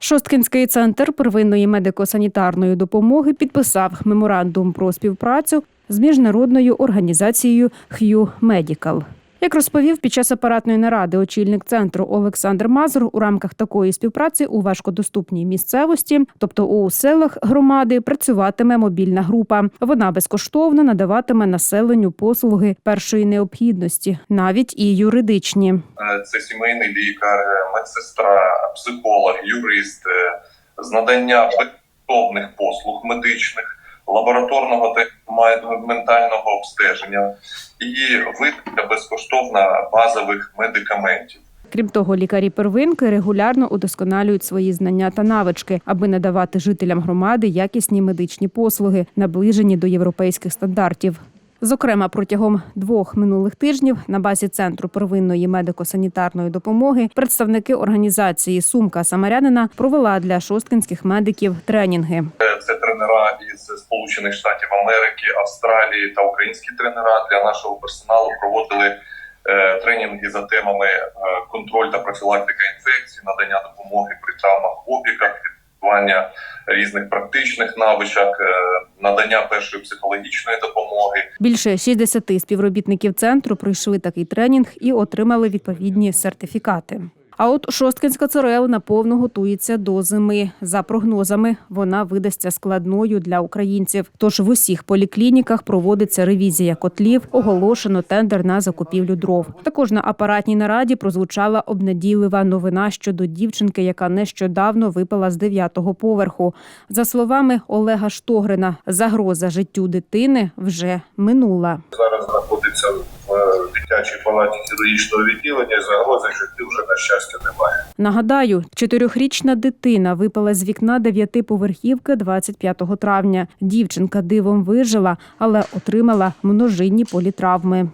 Шосткінський центр первинної медико-санітарної допомоги підписав меморандум про співпрацю з міжнародною організацією Х'ю Медікал. Як розповів під час апаратної наради очільник центру Олександр Мазур, у рамках такої співпраці у важкодоступній місцевості, тобто у селах громади, працюватиме мобільна група. Вона безкоштовно надаватиме населенню послуги першої необхідності, навіть і юридичні. Е, це сімейний лікар, е, медсестра, психолог, юрист е, з надання безкоштовних послуг медичних, лабораторного та ментального обстеження і видача безкоштовна базових медикаментів. Крім того, лікарі первинки регулярно удосконалюють свої знання та навички, аби надавати жителям громади якісні медичні послуги, наближені до європейських стандартів. Зокрема, протягом двох минулих тижнів на базі центру первинної медико-санітарної допомоги представники організації Сумка Самарянина провела для шосткинських медиків тренінги. Це тренера із Сполучених Штатів Америки, Австралії та українські тренера для нашого персоналу проводили е, тренінги за темами е, контроль та профілактика інфекцій, надання допомоги при травмах, опіках, відбування різних практичних навичок, е, надання першої психологічної допомоги. Більше 60 співробітників центру пройшли такий тренінг і отримали відповідні сертифікати. А от Шосткинська ЦРЛ наповно готується до зими. За прогнозами, вона видасться складною для українців. Тож в усіх поліклініках проводиться ревізія котлів, оголошено тендер на закупівлю дров. Також на апаратній нараді прозвучала обнадійлива новина щодо дівчинки, яка нещодавно випала з дев'ятого поверху. За словами Олега Штогрина, загроза життю дитини вже минула. зараз знаходиться в е, дитячій палаті хірургічного відділення. Загрози життю вже щастя немає. Нагадаю, чотирьохрічна дитина випала з вікна дев'ятиповерхівки 25 травня. Дівчинка дивом вижила, але отримала множинні політравми.